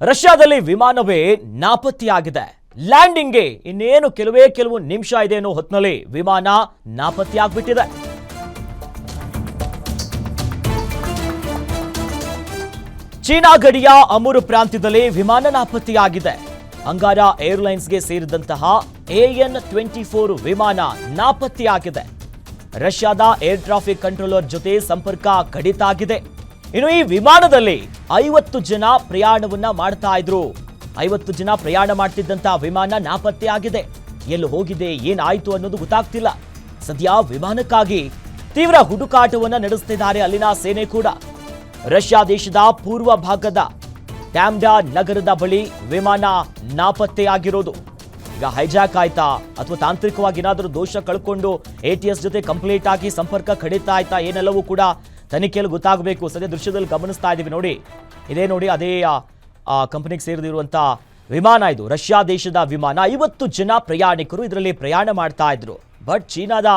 ರಷ್ಯಾದಲ್ಲಿ ವಿಮಾನವೇ ನಾಪತ್ತೆಯಾಗಿದೆ. ಲ್ಯಾಂಡಿಂಗ್ಗೆ ಇನ್ನೇನು ಕೆಲವೇ ಕೆಲವು ನಿಮಿಷ ಇದೆ ಅನ್ನೋ ಹೊತ್ತಿನಲ್ಲಿ ವಿಮಾನ ನಾಪತ್ತೆಯಾಗ್ಬಿಟ್ಟಿದೆ. ಚೀನಾ ಗಡಿಯ ಅಮುರು ಪ್ರಾಂತ್ಯದಲ್ಲಿ ವಿಮಾನ ನಾಪತ್ತೆಯಾಗಿದೆ. ಅಂಗಾರ ಏರ್ಲೈನ್ಸ್ಗೆ ಸೇರಿದಂತಹ ಎಎನ್ ಟ್ವೆಂಟಿ ಫೋರ್ ವಿಮಾನ ನಾಪತ್ತೆಯಾಗಿದೆ. ರಷ್ಯಾದ ಏರ್ ಟ್ರಾಫಿಕ್ ಕಂಟ್ರೋಲರ್ ಜೊತೆ ಸಂಪರ್ಕ ಕಡಿತ ಆಗಿದೆ ಇನ್ನು ಈ ವಿಮಾನದಲ್ಲಿ ಐವತ್ತು ಜನ ಪ್ರಯಾಣವನ್ನ ಮಾಡ್ತಾ ಇದ್ರು. ಐವತ್ತು ಜನ ಪ್ರಯಾಣ ಮಾಡ್ತಿದ್ದಂತಹ ವಿಮಾನ ನಾಪತ್ತೆ ಆಗಿದೆ. ಎಲ್ಲಿ ಹೋಗಿದೆ, ಏನಾಯ್ತು ಅನ್ನೋದು ಗೊತ್ತಾಗ್ತಿಲ್ಲ. ಸದ್ಯ ವಿಮಾನಕ್ಕಾಗಿ ತೀವ್ರ ಹುಡುಕಾಟವನ್ನ ನಡೆಸ್ತಿದ್ದಾರೆ ಅಲ್ಲಿನ ಸೇನೆ ಕೂಡ. ರಷ್ಯಾ ದೇಶದ ಪೂರ್ವ ಭಾಗದ ಟ್ಯಾಮ್ಡಾ ನಗರದ ಬಳಿ ವಿಮಾನ ನಾಪತ್ತೆಯಾಗಿರೋದು ಈಗ ಹೈಜಾಕ್ ಆಯ್ತಾ? ಅಥವಾ ತಾಂತ್ರಿಕವಾಗಿ ಏನಾದರೂ ದೋಷ ಕಳ್ಕೊಂಡು ಎ ಜೊತೆ ಕಂಪ್ಲೀಟ್ ಆಗಿ ಸಂಪರ್ಕ ಕಡಿತ ಆಯ್ತಾ ಏನೆಲ್ಲವೂ ಕೂಡ ತನಿಖೆಯಲ್ಲಿ ಗೊತ್ತಾಗಬೇಕು. ಸದ್ಯ ದೃಶ್ಯದಲ್ಲಿ ಗಮನಿಸ್ತಾ ಇದ್ದೀವಿ ನೋಡಿ. ಇದೇ ನೋಡಿ ಅದೇ ಕಂಪನಿಗೆ ಸೇರಿದಿರುವಂತಹ ವಿಮಾನ ಇದು. ರಷ್ಯಾ ದೇಶದ ವಿಮಾನ. ಐವತ್ತು ಜನ ಪ್ರಯಾಣಿಕರು ಇದರಲ್ಲಿ ಪ್ರಯಾಣ ಮಾಡ್ತಾ ಇದ್ರು. ಬಟ್ ಚೀನಾದ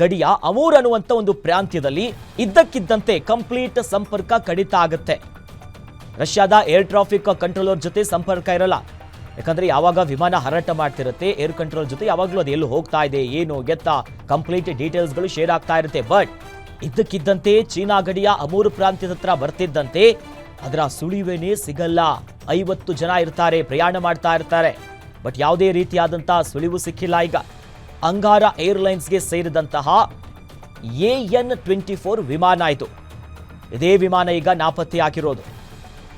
ಗಡಿಯ ಅಮೂರ್ ಅನ್ನುವಂಥ ಒಂದು ಪ್ರಾಂತ್ಯದಲ್ಲಿ ಇದ್ದಕ್ಕಿದ್ದಂತೆ ಕಂಪ್ಲೀಟ್ ಸಂಪರ್ಕ ಕಡಿತ ಆಗುತ್ತೆ. ರಷ್ಯಾದ ಏರ್ ಟ್ರಾಫಿಕ್ ಕಂಟ್ರೋಲರ್ ಜೊತೆ ಸಂಪರ್ಕ ಇರಲ್ಲ. ಯಾಕಂದ್ರೆ ಯಾವಾಗ ವಿಮಾನ ಹಾರಾಟ ಮಾಡ್ತಿರುತ್ತೆ, ಏರ್ ಕಂಟ್ರೋಲ್ ಜೊತೆ ಯಾವಾಗಲೂ ಅದು ಎಲ್ಲಿ ಹೋಗ್ತಾ ಇದೆ, ಏನು ಗೆತ್ತ ಕಂಪ್ಲೀಟ್ ಡೀಟೇಲ್ಸ್ಗಳು ಶೇರ್ ಆಗ್ತಾ ಇರುತ್ತೆ. ಬಟ್ ಇದ್ದಕ್ಕಿದ್ದಂತೆ ಚೀನಾ ಗಡಿಯ ಅಮೂರು ಪ್ರಾಂತ್ಯದ ಹತ್ರ ಬರ್ತಿದ್ದಂತೆ ಅದರ ಸುಳಿವೇನೇ ಸಿಗಲ್ಲ. ಐವತ್ತು ಜನ ಇರ್ತಾರೆ, ಪ್ರಯಾಣ ಮಾಡ್ತಾ ಇರ್ತಾರೆ. ಬಟ್ ಯಾವುದೇ ರೀತಿಯಾದಂಥ ಸುಳಿವು ಸಿಕ್ಕಿಲ್ಲ ಈಗ. ಅಂಗಾರ ಏರ್ಲೈನ್ಸ್ಗೆ ಸೇರಿದಂತಹ ಎ ಎನ್ ಟ್ವೆಂಟಿ ಫೋರ್ ವಿಮಾನ ಆಯಿತು ಇದೇ ವಿಮಾನ ಈಗ ನಾಪತ್ತೆಯಾಗಿರೋದು